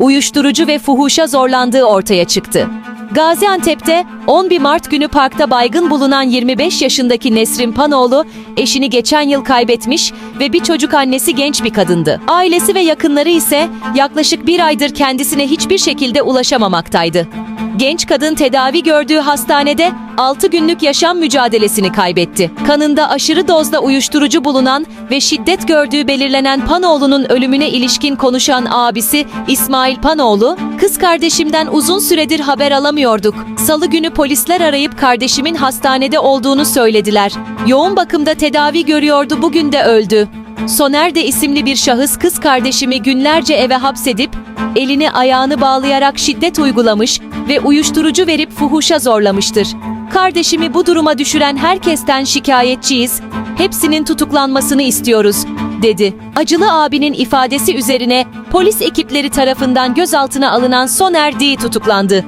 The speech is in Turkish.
uyuşturucu ve fuhuşa zorlandığı ortaya çıktı. Gaziantep'te 11 Mart günü parkta baygın bulunan 25 yaşındaki Nesrin Panoğlu, eşini geçen yıl kaybetmiş ve bir çocuk annesi genç bir kadındı. Ailesi ve yakınları ise yaklaşık bir aydır kendisine hiçbir şekilde ulaşamamaktaydı. Genç kadın tedavi gördüğü hastanede 6 günlük yaşam mücadelesini kaybetti. Kanında aşırı dozda uyuşturucu bulunan ve şiddet gördüğü belirlenen Panoğlu'nun ölümüne ilişkin konuşan abisi İsmail Panoğlu, "Kız kardeşimden uzun süredir haber alamıyorduk. Salı günü polisler arayıp kardeşimin hastanede olduğunu söylediler. Yoğun bakımda tedavi görüyordu, bugün de öldü." Soner de isimli bir şahıs kız kardeşimi günlerce eve hapsedip elini ayağını bağlayarak şiddet uygulamış ve uyuşturucu verip fuhuşa zorlamıştır. Kardeşimi bu duruma düşüren herkesten şikayetçiyiz. Hepsinin tutuklanmasını istiyoruz, dedi. Acılı abinin ifadesi üzerine polis ekipleri tarafından gözaltına alınan Soner D tutuklandı.